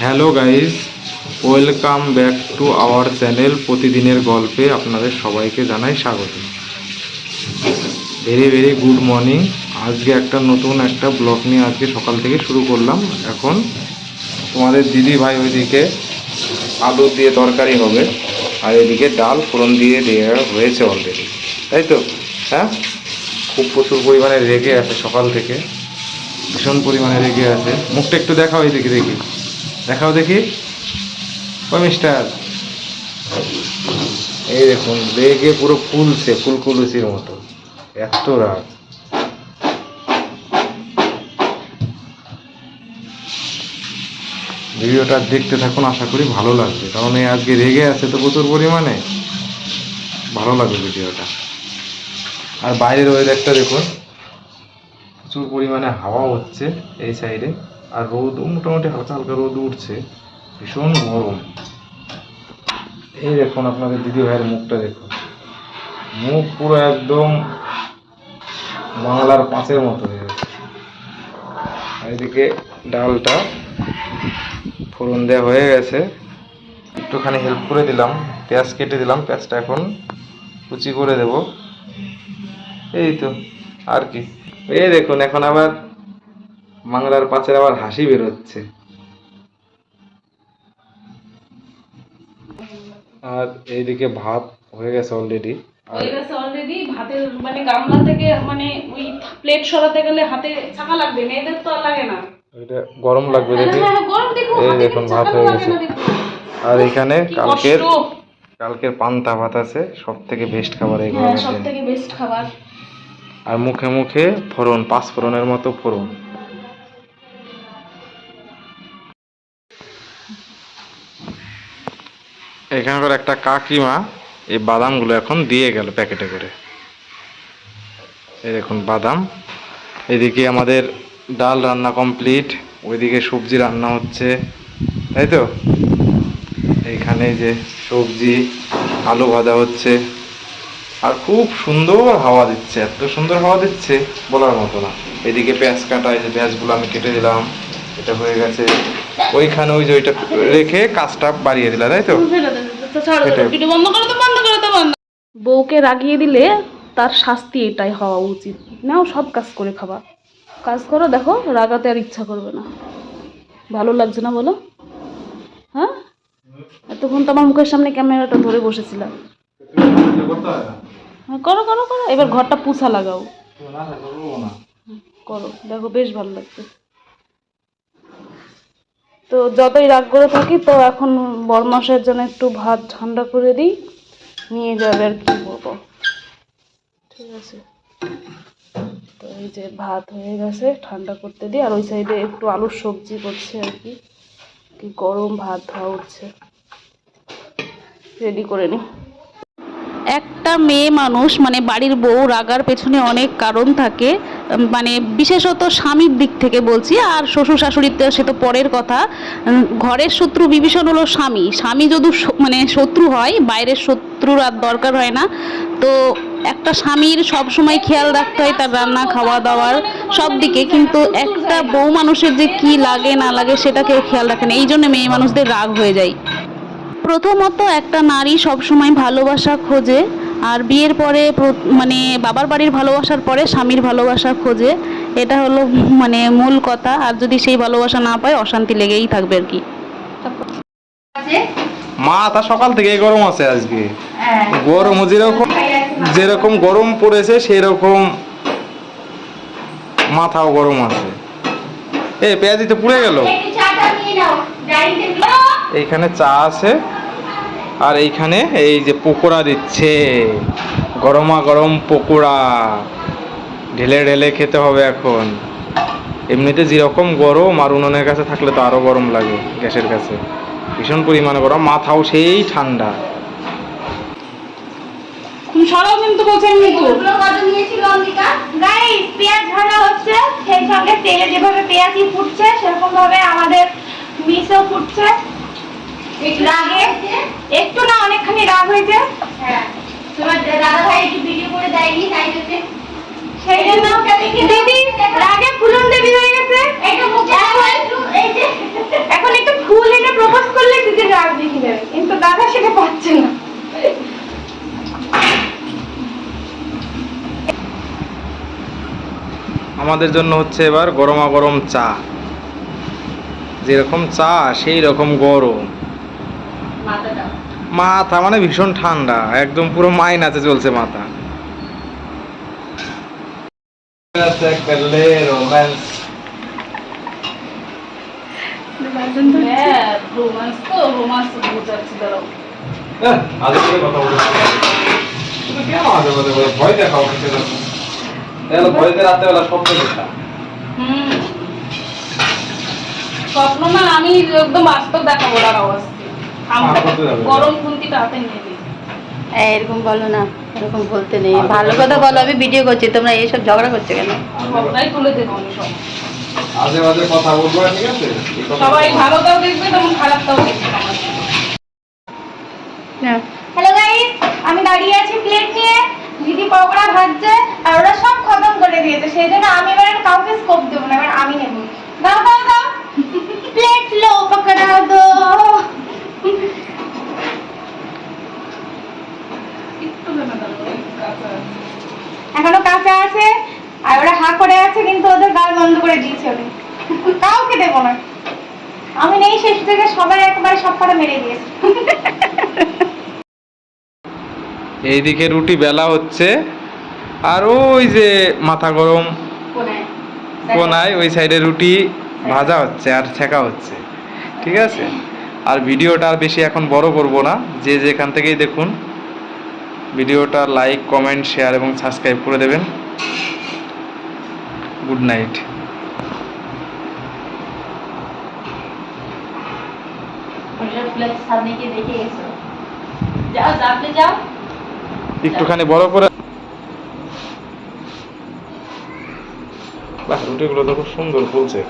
Hello guys welcome back to our channel প্রতিদিনের গল্পে আপনাদের সবাইকে জানাই স্বাগত। ভেরি ভেরি গুড মর্নিং আজকে একটা নতুন একটা ব্লগ নিয়ে আজকে সকাল থেকে শুরু করলাম। এখন তোমাদের দিদি ভাই ওইদিকে আলু দিয়ে তরকারি হবে আর এদিকে ডাল ফোড়ন দিয়ে দেওয়া হয়েছে অলরেডি তাই তো? হ্যাঁ? খুব প্রচুর পরিমাণে রেগে আছে সকাল থেকে। ভীষণ পরিমাণে রেগে আছে। মুখটা একটু দেখাও এইদিকে দেখি। দেখাও দেখি। ও মিস্টার। এই দেখুন রেগে পুরো ফুলছে ফুলকুলুসির মতো। এত রাগ। ভিডিওটা দেখতে থাকুন, আশা করি ভালো লাগবে। কারণ এই আজকে রেগে আছে তো প্রচুর পরিমাণে। ভালো লাগবে ভিডিওটা। আর বাইরের ওয়েদারটা দেখুন, প্রচুর পরিমাণে হাওয়া হচ্ছে এই সাইডে আর রোদ মোটামুটি হালকা হালকা রোদ উঠছে, ভীষণ গরম। এই দেখুন আপনাদের দিদি ভাইয়ের মুখটা দেখুন। মুখ পুরো একদম বাংলার পাঁচের মতো হয়ে গেছে। এদিকে ডালটা ফোড়ন দেওয়া হয়ে গেছে। একটুখানি হেল্প করে দিলাম, পেঁয়াজ কেটে দিলাম, পেঁয়াজটা এখন কুচি করে দেব। এই তো, আর কি। এই দেখুন, এখন আবার বাংলার পাঁচের আবার হাসি বেরোচ্ছে। আর এইদিকে ভাত হয়ে গেছে অলরেডি আর হয়ে গেছে অলরেডি ভাতের মানে গামলা থেকে মানে ওই প্লেট সরাতে গেলে হাতে ছাকা লাগবে মেয়েদের তো আর লাগে না। এটা গরম লাগবে দেখি। হ্যাঁ, এই দেখুন ভাত হয়ে গেছে। আর এখানে কালকের কালকের পান্তা ভাত আছে সব থেকে বেস্ট খাবার এই হ্যাঁ গরমের সব থেকে বেস্ট খাবার। আর মুখে মুখে ফোড়ন পাঁচ ফোড়নের মতো ফোড়ন। এখানকার একটা কাকিমা এই বাদামগুলো এখন দিয়ে গেল প্যাকেটে করে। এই দেখুন বাদাম। এদিকে আমাদের ডাল রান্না কমপ্লিট, ওইদিকে সবজি রান্না হচ্ছে, তাই তো? এইখানে যে সবজি, আলু ভাজা হচ্ছে, আর খুব সুন্দর হাওয়া দিচ্ছে, এত সুন্দর হাওয়া দিচ্ছে বলার মতো না। এদিকে পেঁয়াজ কাটা, এই যে পেঁয়াজগুলো আমি কেটে দিলাম। এটা হয়ে গেছে। ওইখানে ওই যে ওইটা রেখে কাজটা বাড়িয়ে দিলা তাই তো? সেটাই। ভিডিও বন্ধ করে তো বন্ধ করে তো বন্ধ। বউকে রাগিয়ে দিলে তার শাস্তি এটাই হওয়া উচিত। নাও সব কাজ করে খাবা। কাজ করো দেখো রাগাতে আর ইচ্ছা করবে না। ভালো লাগছে না বলো? হ্যাঁ? এতক্ষণ তো আমার মুখের সামনে ক্যামেরাটা ধরে বসেছিলাম। হ্যাঁ করো করো করো। এবার ঘরটা পুছা লাগাও। করো দেখো বেশ ভালো লাগছে। তো যতই রাগ করে থাকি, তো এখন বরমাসের জন্য একটু ভাত ঠান্ডা করে দিই, নিয়ে যাবে আর কি বলব। ঠিক আছে। তো এই যে ভাত হয়ে গেছে, ঠান্ডা করতে দিই, আর ওই সাইডে একটু আলুর সবজি করছে আর কি। কি গরম ভাত ধোয়া উঠছে। রেডি করে নিই একটা মেয়ে মানুষ মানে বাড়ির বউ রাগার পেছনে অনেক কারণ থাকে। মানে বিশেষত স্বামীর দিক থেকে বলছি, আর শ্বশুর শাশুড়ির সে তো পরের কথা। ঘরের শত্রু বিভীষণ হলো স্বামী। স্বামী যদি মানে শত্রু হয়, বাইরের শত্রুর আর দরকার হয় না। তো একটা স্বামীর সব সময় খেয়াল রাখতে হয় তার রান্না খাওয়া দাওয়ার সব দিকে। কিন্তু একটা বউ মানুষের যে কি লাগে, না লাগে, সেটা কেউ খেয়াল রাখে না। এই জন্য মেয়ে মানুষদের রাগ হয়ে যায়। প্রথমত একটা নারী সবসময় ভালোবাসা খোঁজে। আর বিয়ের পরে মানে বাবার বাড়ির ভালোবাসার পরে স্বামীর ভালোবাসা খোঁজে এটা হলো মানে মূল কথা। আর যদি সেই ভালোবাসা না পায় অশান্তি লেগেই থাকবে আর কি। মা তা সকাল থেকে গরম আছে আজকে। গরম যেরকম যেরকম গরম পড়েছে সেরকম মাথাও গরম আছে। এ পেঁয়াজি তো পুড়ে গেল? এইখানে চা আছে। আর এইখানে এই যে পকোড়া দিচ্ছে। গরমা গরম পকোড়া। ঢেলে ঢেলে খেতে হবে এখন। এমনিতে যেরকম গরম আর উনুনের কাছে থাকলে তো আরও গরম লাগে গ্যাসের কাছে। ভীষণ পরিমাণে গরম মাথাও সেই ঠান্ডা। সরাও কিন্তু বলছেন এগুলো কত নিয়েছিল অম্বিকা? Guys, পেঁয়াজ ভাজা হচ্ছে সেই সঙ্গে তেলে যেভাবে পেঁয়াজি ফুটছে সেরকম ভাবে আমাদের মিশও ফুটছে। রাগে একটু না অনেকখানি রাগ হয়েছে। হ্যাঁ। তোমার দাদা ভাই একটু ভিডিও করে দেয়নি তাই হয়ে এখন একটু ফুল এনে করলে কিন্তু দাদা সেটা না। আমাদের জন্য হচ্ছে এবার গরমা গরম চা। যেরকম চা সেই রকম গরম। মাথা মানে ভীষণ ঠান্ডা, একদম পুরো মাইনাতে চলছে মাথা। স্বপ্ন দেখা আমি একদম বাস্তব দেখাবো, দাঁড়াও। হ্যাঁ, গরম খুন্তিটা হাতে নিয়ে এরকম বলো না এরকম বলতে নেই। ভালো কথা বলো আমি ভিডিও করছি তোমরা এইসব ঝগড়া করছ কেন? সবটাই তুলে দেবো আমি সব। আজে বাজে কথা বলব ঠিক আছে? সবাই ভালোটাও দেখবে তেমন খারাপটাও দেখবে। হ্যাঁ হ্যালো গাইস আমি দাঁড়িয়ে আছি প্লেট নিয়ে। দিদি পকোড়া ভাজছে আর ওরা সব খতম করে দিয়েছে। সেই জন্য আমি এবার কাউকে স্কোপ দেবো না এবার আমি নেব। দাও দাও দাও। প্লেট লো পকোড়া দো এখনও কাঁচা আছে আর ওরা হা করে আছে কিন্তু ওদের গাল বন্ধ করে দিয়েছে ওদের। কাউকে দেবো না। আমি নেই শেষ থেকে সবাই একবারে সব কটা মেরে দিয়েছে। এইদিকে রুটি বেলা হচ্ছে আর ওই যে মাথা গরম কোনায়। কোনায় ওই সাইডে রুটি ভাজা হচ্ছে আর ছেঁকা হচ্ছে। ঠিক আছে? আর ভিডিওটা আর বেশি এখন বড় করব না। যে যেখান থেকেই দেখুন ভিডিওটা লাইক কমেন্ট শেয়ার এবং সাবস্ক্রাইব করে দেবেন। গুড নাইট একটুখানি বড় করে বাহ রুটিগুলো তো খুব সুন্দর ফুলছে।